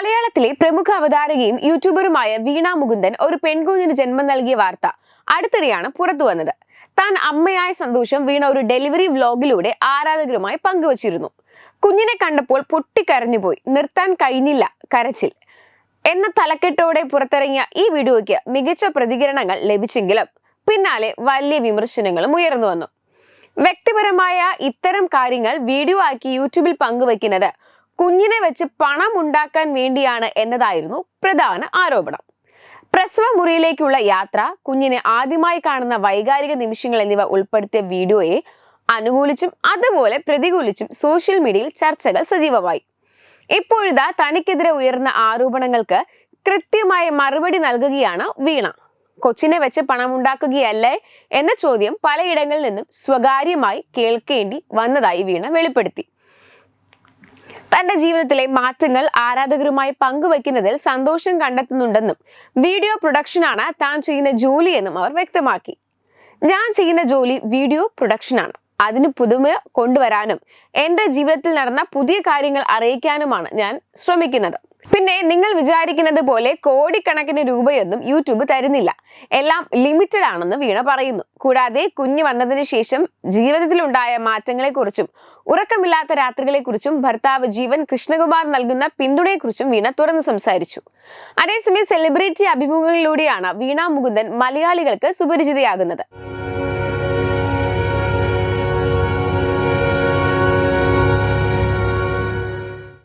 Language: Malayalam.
മലയാളത്തിലെ പ്രമുഖ അവതാരകയും യൂട്യൂബറുമായ വീണ മുകുന്ദൻ ഒരു പെൺകുഞ്ഞിന് ജന്മം നൽകിയ വാർത്ത അടുത്തിടെയാണ് പുറത്തു വന്നത്. താൻ അമ്മയായ സന്തോഷം വീണ ഒരു ഡെലിവറി വ്ലോഗിലൂടെ ആരാധകരുമായി പങ്കുവച്ചിരുന്നു. കുഞ്ഞിനെ കണ്ടപ്പോൾ പൊട്ടിക്കരഞ്ഞുപോയി നിർത്താൻ കഴിഞ്ഞില്ല കരച്ചിൽ. എന്ന തലക്കെട്ടോടെ പുറത്തിറങ്ങിയ ഈ വീഡിയോയ്ക്ക് മികച്ച പ്രതികരണങ്ങൾ ലഭിച്ചെങ്കിലും പിന്നാലെ വലിയ വിമർശനങ്ങളും ഉയർന്നു വന്നു. വ്യക്തിപരമായ ഇത്തരം കാര്യങ്ങൾ വീഡിയോ ആക്കി യൂട്യൂബിൽ പങ്കുവെക്കുന്നത് കുഞ്ഞിനെ വെച്ച് പണം ഉണ്ടാക്കാൻ വേണ്ടിയാണ് എന്നതായിരുന്നു പ്രധാന ആരോപണം. പ്രസവ മുറിയിലേക്കുള്ള യാത്ര കുഞ്ഞിനെ ആദ്യമായി കാണുന്ന വൈകാരിക നിമിഷങ്ങൾ എന്നിവ ഉൾപ്പെടുത്തിയ വീഡിയോയെ അനുകൂലിച്ചും അതുപോലെ പ്രതികൂലിച്ചും സോഷ്യൽ മീഡിയയിൽ ചർച്ചകൾ സജീവമായി. ഇപ്പോഴിതാ തനിക്കെതിരെ ഉയർന്ന ആരോപണങ്ങൾക്ക് കൃത്യമായ മറുപടി നൽകുകയാണ് വീണ. കൊച്ചിനെ വെച്ച് പണമുണ്ടാക്കുകയല്ലേ എന്ന ചോദ്യം പലയിടങ്ങളിൽ നിന്നും സ്വകാര്യമായി കേൾക്കേണ്ടി വന്നതായി വീണ വെളിപ്പെടുത്തി. തന്റെ ജീവിതത്തിലെ മാറ്റങ്ങൾ ആരാധകരുമായി പങ്കുവെക്കുന്നതിൽ സന്തോഷം കണ്ടെത്തുന്നുണ്ടെന്നും വീഡിയോ പ്രൊഡക്ഷനാണ് താൻ ചെയ്യുന്ന ജോലിയെന്നും അവർ വ്യക്തമാക്കി. ഞാൻ ചെയ്യുന്ന ജോലി വീഡിയോ പ്രൊഡക്ഷനാണ്. അതിന് പുതുമ കൊണ്ടുവരാനും എന്റെ ജീവിതത്തിൽ നടന്ന പുതിയ കാര്യങ്ങൾ അറിയിക്കാനുമാണ് ഞാൻ ശ്രമിക്കുന്നത്. പിന്നെ നിങ്ങൾ വിചാരിക്കുന്നത് പോലെ കോടിക്കണക്കിന് രൂപയൊന്നും യൂട്യൂബ് തരുന്നില്ല. എല്ലാം ലിമിറ്റഡ് ആണെന്ന് വീണ പറയുന്നു. കൂടാതെ കുഞ്ഞു വന്നതിന് ശേഷം ജീവിതത്തിലുണ്ടായ മാറ്റങ്ങളെക്കുറിച്ചും ഉറക്കമില്ലാത്ത രാത്രികളെക്കുറിച്ചും ഭർത്താവ് ജീവൻ കൃഷ്ണകുമാർ നൽകുന്ന പിന്തുണയെക്കുറിച്ചും വീണ തുറന്നു സംസാരിച്ചു. അതേസമയം സെലിബ്രിറ്റി അഭിമുഖങ്ങളിലൂടെയാണ് വീണ മുകുന്ദൻ മലയാളികൾക്ക് സുപരിചിതയാകുന്നത്.